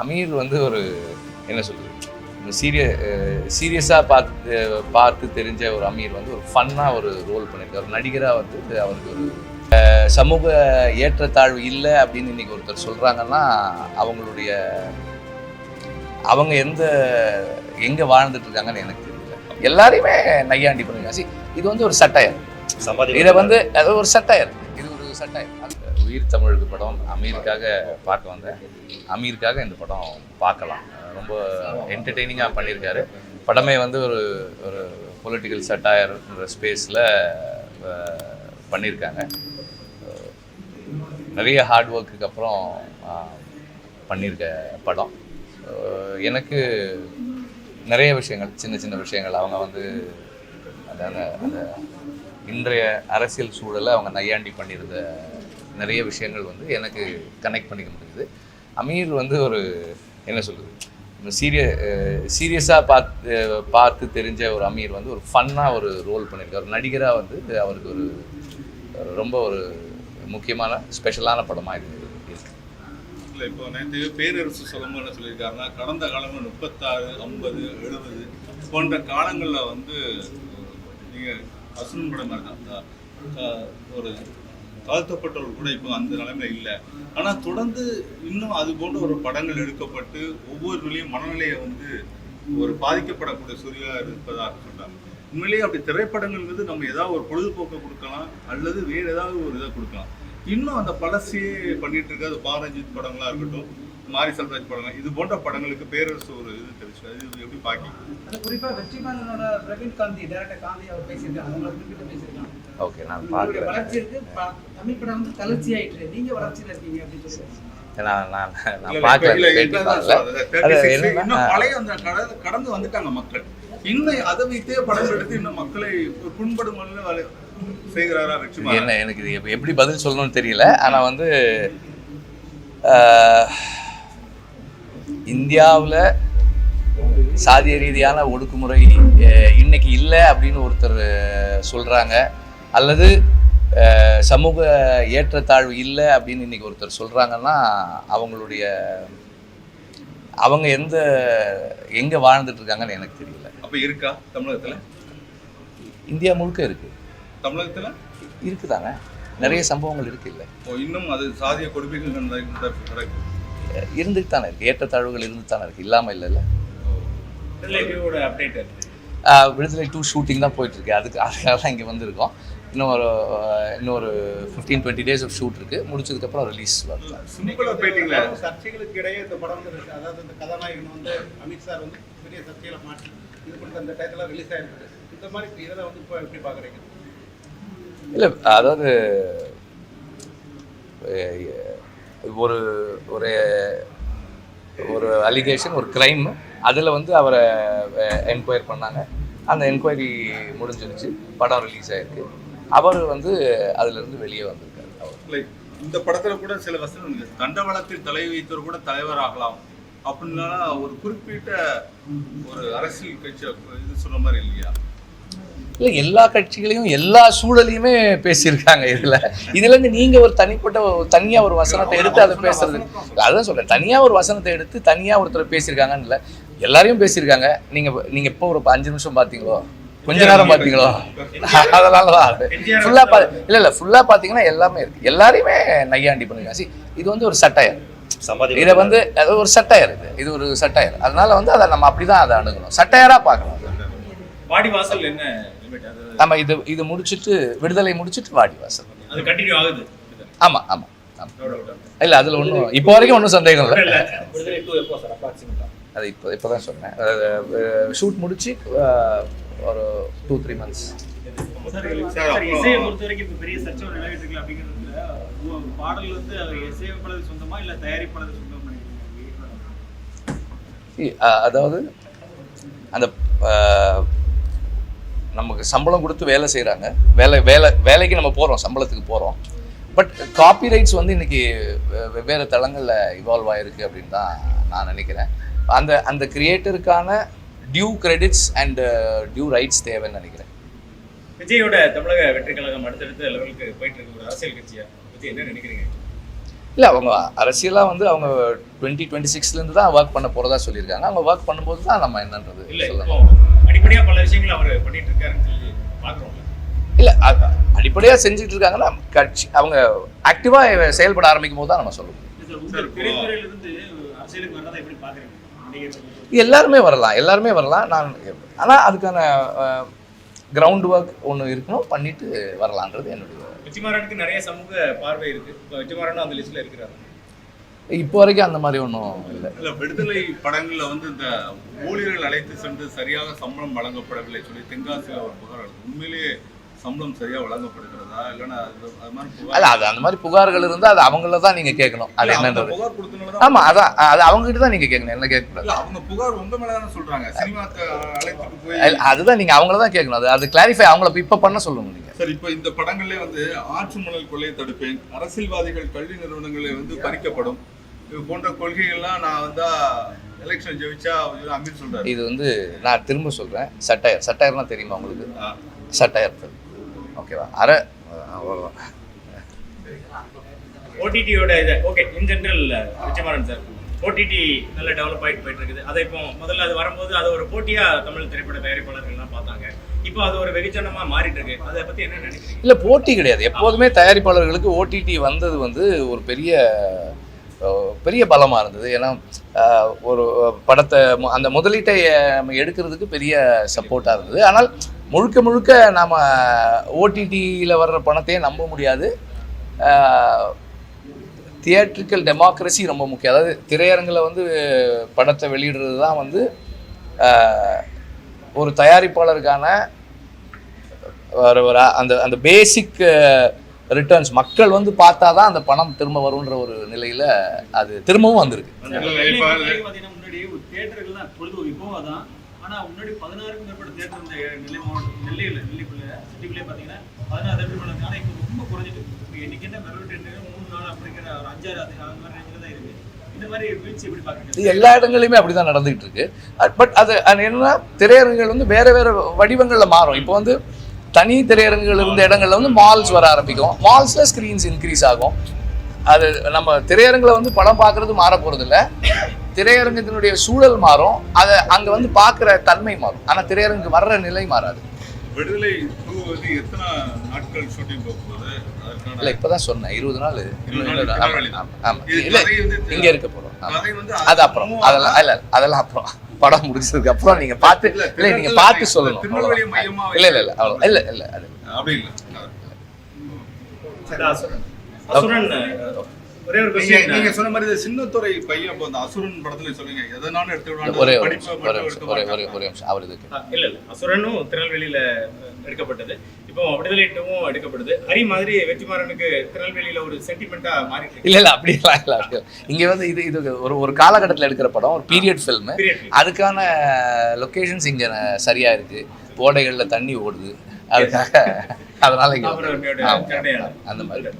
அமீர் வந்து ஒரு என்ன சொல்றது சீரிய சீரியஸாக பார்த்து பார்த்து தெரிஞ்ச ஒரு அமீர் வந்து ஒரு ஃபன்னாக ஒரு ரோல் பண்ணியிருக்காரு. ஒரு நடிகராக வந்து அவருக்கு ஒரு சமூக ஏற்றத்தாழ்வு இல்லை அப்படின்னு இன்னைக்கு ஒருத்தர் சொல்கிறாங்கன்னா அவங்களுடைய அவங்க எந்த எங்கே வாழ்ந்துட்டு இருக்காங்கன்னு எனக்கு தெரியல. எல்லாரையுமே நையாண்டி பண்ணுங்க இது வந்து ஒரு சட்டையர். இதை வந்து அது ஒரு சட்டையர். இது ஒரு சட்டையர். உயிர் தமிழுக்கு படம் அமீருக்காக பார்க்க வந்தேன். அமீருக்காக இந்த படம் பார்க்கலாம். ரொம்ப என்டர்டெய்னிங்காக பண்ணியிருக்காரு. படமே வந்து ஒரு ஒரு பொலிட்டிக்கல் சட்டாயர்ன்ற ஸ்பேஸில் பண்ணியிருக்காங்க. நிறைய ஹார்ட் ஒர்க்குக்கு அப்புறம் பண்ணியிருக்க படம். எனக்கு நிறைய விஷயங்கள் சின்ன சின்ன விஷயங்கள். அவங்க வந்து அந்த அந்த இன்றைய அரசியல் சூழலை அவங்க நையாண்டி பண்ணியிருந்த நிறைய விஷயங்கள் வந்து எனக்கு கனெக்ட் பண்ணிக்க முடியுது. அமீர் வந்து ஒரு என்ன சொல்கிறது சீரிய சீரியஸாக பார்த்து பார்த்து தெரிஞ்ச ஒரு அமீர் வந்து ஒரு ஃபன்னாக ஒரு ரோல் பண்ணியிருக்காரு நடிகராக வந்து அவருக்கு ஒரு ரொம்ப ஒரு முக்கியமான ஸ்பெஷலான படமாக இது இல்லை இப்போ நேற்று பேரரசு சொல்லும்போது என்ன சொல்லியிருக்காருன்னா கடந்த காலங்கள் முப்பத்தாறு ஐம்பது எழுபது போன்ற காலங்களில் வந்து நீங்கள் அசுரன் படம் மாதிரி தான் ஒரு தாழ்த்தப்பட்டவர்கள் கூட இப்போ அந்த நிலைமையில இல்லை. ஆனால் தொடர்ந்து இன்னும் அது போன்ற ஒரு படங்கள் எடுக்கப்பட்டு ஒவ்வொரு நிலையும் மனநிலையை வந்து ஒரு பாதிக்கப்படக்கூடிய சூழலாக இருப்பதாக சொல்றாங்க. உண்மையிலேயே அப்படி திரைப்படங்கள் வந்து நம்ம ஏதாவது ஒரு பொழுதுபோக்கை கொடுக்கலாம் அல்லது வேறு ஏதாவது ஒரு இதை கொடுக்கலாம். இன்னும் அந்த பழசையே பண்ணிட்டு இருக்க அது பாரஞ்சித் படங்களாக இருக்கட்டும் மாரி செல்வராஜ் படங்கள். இது போன்ற படங்களுக்கு பேரரசு ஒரு இது தெரிச்சு அது எப்படி பாக்கி அது குறிப்பா வெற்றிமாறனோட பிரவீன் காந்தி டேரக்டர் காந்தி அவர் பேசியிருக்காங்க அவங்களை குறிப்பிட்டு பேசியிருக்காங்க. ஓகே நான் பார்க்குறேன். வளர்ச்சி இருக்கு. தமிழ் படம் வந்து தளர்ச்சி ஆயிட்டு நீங்க வளர்ச்சியில இருக்கீங்க அப்படின்னு சொல்லி நான் நான் இல்ல, நான் இல்ல, பார்க்கல இல்ல, பேட்டி இதுதான் பார்க்கல சொல்றது. அது 36 என்னன்னா- இன்னும் பழைய அந்த கடந்து கடந்து வந்துட்டாங்க மக்கள். இன்னும் அதை வைத்தே படம் எடுத்து இன்னும் மக்களை ஒரு புண்படும் செய்கிறாரா என்ன எனக்கு இது எப்ப- எப்படி பதில் சொல்லணும்னு தெரியல. ஆனால் வந்து ஆஹ், இந்தியாவுல சாதிய ரீதியான ஒடுக்குமுறை இன்னைக்கு இல்லை அப்படின்னு ஒருத்தர் சொல்றாங்க. அல்லது சமூக ஏற்றத்தாழ்வு இல்லை அப்படின்னு இன்னைக்கு ஒருத்தர் சொல்றாங்கன்னா அவங்களுடைய அவங்க எந்த எங்க வாழ்ந்துட்டு இருக்காங்கன்னு எனக்கு தெரியல. அப்ப இருக்கா தமிழகத்துல? இந்தியா முழுக்க இருக்கு. தமிழகத்துல? இருக்குதானே? நிறைய சம்பவங்கள் இருக்கு இல்லை? இன்னும் அது சாதிய கொடுமைகள் நடக்குது இருந்துட்டு தானே இருக்கு. ஏற்றத்தாழ்வுகள் இருந்துட்டு தானே இருக்கு. இல்லாமல் இல்லைல்ல விடுதலை டூ ஷூட்டிங் தான் போயிட்டு இருக்கு. அதுக்கு அதுக்காக தான் இங்கே வந்திருக்கோம். இன்னும் ஒரு இன்னும் ஒரு fifteen twenty days of shoot இருக்கு. முடிச்சதுக்கப்புறம் ரிலீஸ் வரலாம் சிம்பிளா பேட்டிங்களா சர்ச்சைகளுக்கு இடையே இந்த படம் வந்து. அதாவது இந்த கதாநாயகன் வந்து அமித் சார் வந்து பெரிய சர்ச்சையில மாட்டி இது பண்ணிட்டு அந்த டயத்துல ரிலீஸ் ஆயிருக்கு இந்த மாதிரி இதில் வந்து இப்போ எப்படி பாக்குறீங்க? இல்லை அதாவது ஒரு ஒரு ஒரு அலிகேஷன் ஒரு கிரைம் அதில் வந்து அவரை என்கொயர் பண்ணாங்க. அந்த என்கொயரி முடிஞ்சிருச்சு. படம் ரிலீஸ் ஆயிருக்கு. அவர் வந்து அதுலேருந்து வெளியே வந்திருக்காரு. அவர். இந்த படத்துல கூட சில வசனம் தண்டவளத்தில் தண்டவாளத்தில் தலை வைத்தவர் கூட தலைவர் ஆகலாம். அப்படின்னா ஒரு குறிப்பிட்ட ஒரு அரசியல் கட்சி இது சொன்ன மாதிரி இல்லையா? இல்லை எல்லா கட்சிகளையும் எல்லா சூழலையுமே பேசியிருக்காங்க இதில். இதுல இருந்து நீங்க ஒரு தனிப்பட்ட ஒரு- தனியா ஒரு வசனத்தை எடுத்து அதை பேசுறது. அதான் சொல்றேன். தனியா ஒரு வசனத்தை எடுத்து தனியா ஒருத்தர் பேசியிருக்காங்கன்னு இல்லை. எல்லாரையும் பேசியிருக்காங்க. நீங்க நீங்க எப்போ ஒரு அஞ்சு நிமிஷம் பார்த்தீங்களோ கொஞ்ச நேரம் பார்த்தீங்களோ அதனால தான் ஃபுல்லாக பா இல்லை இல்லை ஃபுல்லாக பார்த்தீங்கன்னா எல்லாமே இருக்கு. எல்லாரையுமே நையாண்டி பண்ணுங்க See, இது வந்து ஒரு சட்டையர். இதை வந்து அது ஒரு சட்டையர் இது. இது ஒரு சட்டையர். அதனால வந்து அதை நம்ம அப்படிதான் அதை அணுகணும். சட்டையரா பார்க்கணும். வாடி வாசல் என்ன? நம்ம இது இது முடிச்சிட்டு விடுதலை முடிச்சிட்டு வாடி வாசல் அது கண்டினியூ ஆகுது. ஆமா ஆமா ஆமா. இல்ல அதுல ஒன்றும் இப்போ வரைக்கும் ஒன்றும் சந்தேகம் இல்லை. அது இப்போ இப்போ தான் சொன்னேன் ஷூட் முடிச்சு ஒரு டூ த்ரீ மந்த்ஸ் இசையை பொறுத்த வரைக்கும் இப்போ பெரிய சர்ச்சை ஒன்று நிலவிட்டு இருக்கு அப்படிங்கிறதுல உ- பாடல் வந்து அவர் இசையமைப்பாளர் சொந்தமா இல்ல தயாரிப்பாளர் சொந்தமா பண்ணிருக்கீங்க அதாவது அந்த நமக்கு சம்பளம் கொடுத்து வேலை செய்கிறாங்க வேலை வேலை வேலைக்கு நம்ம போகிறோம் சம்பளத்துக்கு போகிறோம் பட் காப்பி ரைட்ஸ் வந்து இன்னைக்கு வெவ்வேறு தளங்களில் இவால்வ் ஆயிருக்கு அப்படின்னு தான் நான் நினைக்கிறேன். அந்த அந்த கிரியேட்டருக்கான due credits and due rights தேவைன்னு நினைக்கிறேன். விஜயோட தமிழக வெற்றி கழகம் அடுத்தடுத்த லெவலுக்கு போயிட்டு இருக்க ஒரு அரசியல் கட்சியா? பத்தி என்ன நினைக்கிறீங்க? இல்லை அவங்க அரசியலாக வந்து அவங்க டுவெண்ட்டி டுவெண்ட்டி சிக்ஸ்லேருந்து தான் ஒர்க் பண்ண போகிறதா சொல்லியிருக்காங்க. அவங்க ஒர்க் பண்ணும்போது தான் நம்ம என்னன்றது இல்ல இப்போ சொல்லலாம் அடிப்படையா பல விஷயங்கள் அவர் பண்ணிட்டு இருக்காருன்னு சொல்லி பாக்குறோம் இல்லை அடிப்படையாக செஞ்சுட்டு இருக்காங்கன்னா கட்சி அவங்க ஆக்டிவாக செயல்பட ஆரம்பிக்கும் போது தான் நம்ம சொல்லுவோம் எல்லாருமே வரலாம் எல்லாருமே வரலாம். நான் ஆனால் அதுக்கான கிரவுண்ட் ஒர்க் ஒன்று இருக்கணும் பண்ணிட்டு வரலான்றது என்னுடைய வெற்றிமாறனுக்கு நிறைய சமூக பார்வை இருக்கு. இப்போ வெற்றிமாறனும் அந்த லிஸ்ட்ல இருக்கிறாரு. இப்போ வரைக்கும் அந்த மாதிரி ஒன்றும் இல்லை. இல்ல விடுதலை படங்கள்ல வந்து இந்த ஊழியர்கள் அழைத்து சென்று சரியாக சம்பளம் வழங்கப்படவில்லை சொல்லி தென்காசியில் ஒரு புகார் உண்மையிலேயே சம்பளம் சரியா வழங்கப்படுகிறதா? இல்லைன்னா அது அது மாதிரி புகார் அல்ல அது அந்த மாதிரி புகார்கள் இருந்தால் அது அவங்கள தான் நீங்கள் கேட்கணும். அது என்னன்றது. புகார் கொடுத்தனால தான் ஆமாம் அதான் அது அவங்ககிட்ட தான் நீங்கள் கேட்கணும். என்ன கேட்கக்கூடாது இல்ல அவங்க புகார் உங்க மேல தானே சொல்றாங்க. சினிமாக்கு அழைத்துட்டு போய் அதுதான் நீங்கள் அவங்கள தான் கேட்கணும். அது அது கிளாரிஃபை அவங்கள இப்போ பண்ண சொல்லணும் நீங்கள் சரி இப்போ இந்த படங்கள்ல வந்து ஆற்று மணல் கொள்ளையை தடுப்பேன் அரசியல்வாதிகள் கல்வி நிறுவனங்களை வந்து பறிக்கப்படும் இது போன்ற கொள்கைகள்லாம் நான் வந்து எலெக்ஷன் ஜெயிச்சா அமீர் சொல்றாரு. இது வந்து நான் திரும்ப சொல்கிறேன் சட்டையர் சட்டையர்னா தெரியுமா உங்களுக்கு. சட்டையர். ஓகேவா அரை ஓடிடியோட இது okay in general Vetrimaaran sir. OTT நல்ல டெவலப் ஆகிட்டு போயிட்டு இருக்குது. அதை இப்போ முதல்ல அது வரும்போது அது ஒரு போட்டியா தமிழ் திரைப்பட தயாரிப்பாளர்கள்லாம் பார்த்தாங்க இப்போ அது ஒரு வெகுஜனமா மாறிட்டு இருக்கு அதை பத்தி என்ன நினைக்கிறீங்க? இல்லை போட்டி கிடையாது. எப்போதுமே தயாரிப்பாளர்களுக்கு ஓடிடி வந்தது வந்து ஒரு பெரிய பெரிய பலமாக இருந்தது. ஏன்னா ஒரு படத்தை அந்த முதலீட்டை நம்ம எடுக்கிறதுக்கு பெரிய சப்போர்ட்டாக இருந்தது. ஆனால் முழுக்க முழுக்க நாம் ஓடிடியில் வர்ற பணத்தையே நம்ப முடியாது. தியேட்ரிக்கல் டெமோக்ரஸி ரொம்ப முக்கியம். அதாவது திரையரங்கில் வந்து படத்தை வெளியிடுறது தான் வந்து ஒரு தயாரிப்பாளருக்கான அந்த அந்த பேசிக் ரிட்டர்ன்ஸ் மக்கள் வந்து பார்த்தா தான் அந்த பணம் திரும்ப வரும்ன்ற ஒரு நிலையில் அது திரும்பவும் வந்திருக்கு. எல்லா இடங்களையுமே அப்படி தான் நடந்துகிட்டு இருக்கு. பட் அது அது என்னன்னா திரையரங்குகள் வந்து வேற வேற வடிவங்களில் மாறும். இப்போ வந்து தனி திரையரங்குகள் இருந்த இடங்கள்ல வந்து மால்ஸ் வர ஆரம்பிக்கும். மால்ஸில் ஸ்க்ரீன்ஸ் இன்க்ரீஸ் ஆகும். அது நம்ம திரையரங்கில் வந்து படம் பார்க்கறது மாற போகிறது இல்ல திரையரங்கத்தினுடைய சூழல் மாறும். அதை அங்கே வந்து பார்க்குற தன்மை மாறும். ஆனால் திரையரங்கு வர்ற நிலை மாறாது. விடுதலை டூ வந்து எத்தனை நாட்கள் ஷூட்டிங் போக போகுது அதற்கான இல்லை இப்போ தான் சொன்னேன். இருபது நாள். ஆமாம் இல்லை இங்கே இருக்க போகிறோம் அது அப்புறம். அதெல்லாம் இல்ல அதெல்லாம் அப்புறம். படம் முடிச்சதுக்கு அப்புறம் நீங்க பார்த்து இல்ல, நீங்க பார்த்து சொல்லணும் இல்ல இல்ல இல்ல அவ்வளவு இல்ல இல்ல அது அப்படி இல்லை. இந்த அசுரன். அசுரன். ஒரே ஒரு நீங்க நீங்க கொஸ்டின் சொன்ன மாதிரி சின்னத்துறை பையன் இப்போ அந்த அசுரன் படத்துல சொல்லுங்க. எதனாலும் எடுத்து விடுவாங்க ஒரு ஒரே நிமிஷம், ஒரே ஒரே மாட்டாங்க. ஒரே நிமிஷம். அவர் இதுக்கு. இல்ல இல்ல. அசுரனும் திருநெல்வேலியில எடுக்கப்பட்டது. இப்போ விடுதலை டூவும் எடுக்கப்படுது. ஹரி மாதிரி வெற்றிமாறனுக்கு திருநெல்வேலியில ஒரு சென்டிமெண்டா இருக்கு. இல்ல இல்ல அப்படி இல்ல இல்ல அப்படி. இங்க வந்து இது இது ஒரு ஒரு காலகட்டத்தில் எடுக்கிற படம் ஒரு பீரியட் ஃபில்ம். அதுக்கான லொகேஷன்ஸ் இங்க சரியா இருக்கு. ஓடைகள்ல தண்ணி ஓடுது. அதுக்காக அதனால இங்க. அந்த மாதிரி.